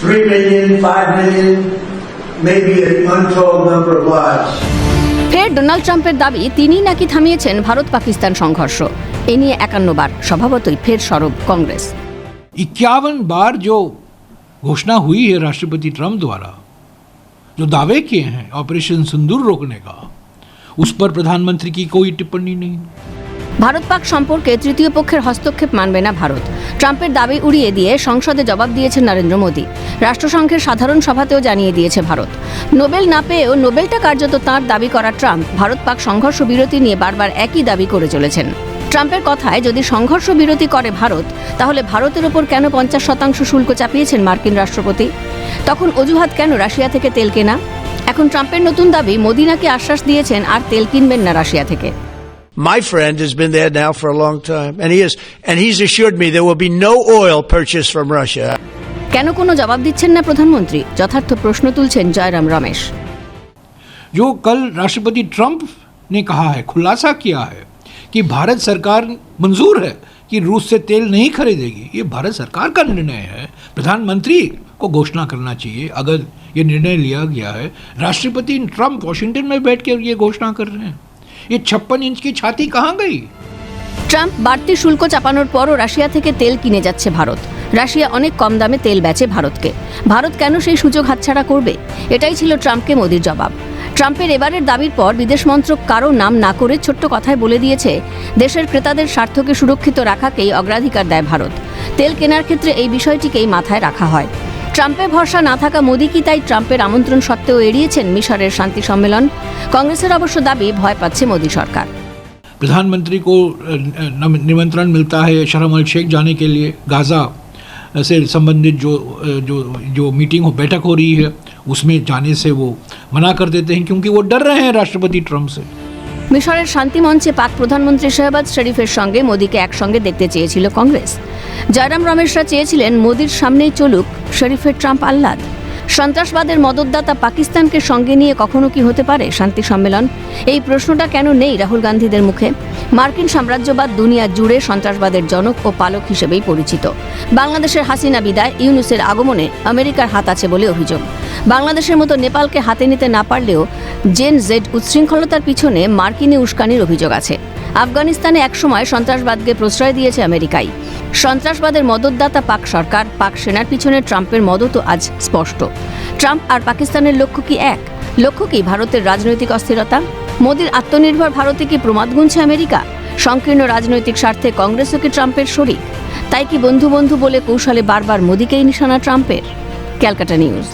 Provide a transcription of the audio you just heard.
3 million, 5 million, maybe an untold number of lives. ফের Donald ট্রাম্পের দাবি তিনিই নাকি থামিয়েছেন ভারত পাকিস্তান সংঘর্ষ এ নিয়ে একান্নবার স্বভাবতই ফের সরব কংগ্রেস इक्यावन बार जो घोषणा हुई है राष्ट्रपति ट्रम्प द्वारा जो दावे किए हैं ऑपरेशन सिंदूर रोकने का उस पर प्रधानमंत्री की कोई टिप्पणी नहीं ভারত পাক সম্পর্কে তৃতীয় পক্ষের হস্তক্ষেপ মানবে না ভারত। ট্রাম্পের দাবি উড়িয়ে দিয়ে সংসদে জবাব দিয়েছেন নরেন্দ্র মোদী। রাষ্ট্রসংঘের সাধারণ সভাতেও জানিয়ে দিয়েছে ভারত। নোবেল না পেয়েও নোবেলটা কার্যত তাঁর দাবি করা ট্রাম্প, ভারত পাক সংঘর্ষ বিরতি নিয়ে বারবার একই দাবি করে চলেছেন। ট্রাম্পের কথায় যদি সংঘর্ষ বিরতি করে ভারত, তাহলে ভারতের ওপর কেন পঞ্চাশ শতাংশ শুল্ক চাপিয়েছেন মার্কিন রাষ্ট্রপতি? তখন অজুহাত কেন রাশিয়া থেকে তেল কেনা? এখন ট্রাম্পের নতুন দাবি, মোদী নাকি আশ্বাস দিয়েছেন আর তেল কিনবেন না রাশিয়া থেকে। My friend has been there now for a long time, and he is, and he's assured me there will be no oil purchased from Russia. কেন কোনো জবাব দিচ্ছেন না প্রধানমন্ত্রী যথার্থ প্রশ্ন তুলছেন জয়রাম রমেশ जो कल राष्ट्रपति ट्रम्प ने कहा है खुलासा किया है कि भारत सरकार मंजूर है कि रूस से तेल नहीं खरीदेगी ये भारत सरकार का निर्णय है प्रधानमंत्री को घोषणा करना चाहिए अगर ये निर्णय लिया गया है राष्ट्रपति ट्रम्प वॉशिंगटन में बैठ कर ये घोषणा कर रहे हैं ये छप्पन इंच की छाती कहाँ गई ট্রাম্প বাড়তি শুল্ক চাপানোর পরও রাশিয়া থেকে তেল কিনে যাচ্ছে ভারত রাশিয়া অনেক কম দামে তেল বেচে ভারতকে ভারত কেন সেই সুযোগ হাতছাড়া করবে এটাই ছিল ট্রাম্পকে মোদির জবাব ট্রাম্পের এবারের দাবির পর বিদেশ মন্ত্রক কারো নাম না করে ছোট্ট কথায় বলে দিয়েছে দেশের ক্রেতাদের স্বার্থকে সুরক্ষিত রাখাকেই অগ্রাধিকার দেয় ভারত তেল কেনার ক্ষেত্রে এই বিষয়টিকেই মাথায় রাখা হয় ট্রাম্পে ভরসা না থাকা মোদি কি তাই ট্রাম্পের আমন্ত্রণ সত্ত্বেও এড়িয়েছেন মিশরের শান্তি সম্মেলন কংগ্রেসের অবশ্য দাবি ভয় পাচ্ছে মোদি সরকার प्रधानमंत्री को अ, न- निमंत्रण मिलता है शर्म अल शेख जाने के लिए गाज़ा से संबंधित जो अ, जो जो मीटिंग हो बैठक हो रही है उसमें जाने से वो मना कर देते हैं क्योंकि वो डर रहे हैं राष्ट्रपति ट्रम्प से মিশরের শান্তি মঞ্চে পাক প্রধানমন্ত্রী শেহবাজ শরীফের সঙ্গে মোদীকে একসঙ্গে দেখতে চেয়েছিল কংগ্রেস জয়রাম রমেশরা চেয়েছিলেন মোদীর সামনেই চলুক শরীফের ট্রাম্প আহ্লাদ। সন্ত্রাসবাদের মদতদাতা পাকিস্তানকে সঙ্গে নিয়ে কখনো কি হতে পারে শান্তি সম্মেলন? এই প্রশ্নটা কেন নেই রাহুল গান্ধীদের মুখে? মার্কিন সাম্রাজ্যবাদ দুনিয়া জুড়ে সন্ত্রাসবাদের জনক ও পালক হিসেবেই পরিচিত। বাংলাদেশের হাসিনা বিদায়, ইউনুসের আগমনে আমেরিকার হাত আছে বলে অভিযোগ। বাংলাদেশের মতো নেপালকে হাতে নিতে না পারলেও জেন জেড উচ্ছৃঙ্খলতার পিছনে মার্কিনী উস্কানির অভিযোগ আছে। আফগানিস্তানে একসময় সন্ত্রাসবাদকে প্রশ্রয় দিয়েছে আমেরিকাই। সন্ত্রাসবাদের মদতদাতা পাক সরকার, পাক সেনার পিছনে ট্রাম্পের মদতও আজ স্পষ্ট। ট্রাম্প আর পাকিস্তানের লক্ষ্য কি এক? লক্ষ্য কি ভারতের রাজনৈতিক অস্থিরতা? মোদীর আত্মনির্ভর ভারতে কি প্রমাদ গুনছে আমেরিকা? সংকীর্ণ রাজনৈতিক স্বার্থে কংগ্রেসও কি ট্রাম্পের শরিক? তাই কি বন্ধু বন্ধু বলে কৌশলে বারবার মোদীকেই নিশানা ট্রাম্পের? ক্যালকাটা নিউজ।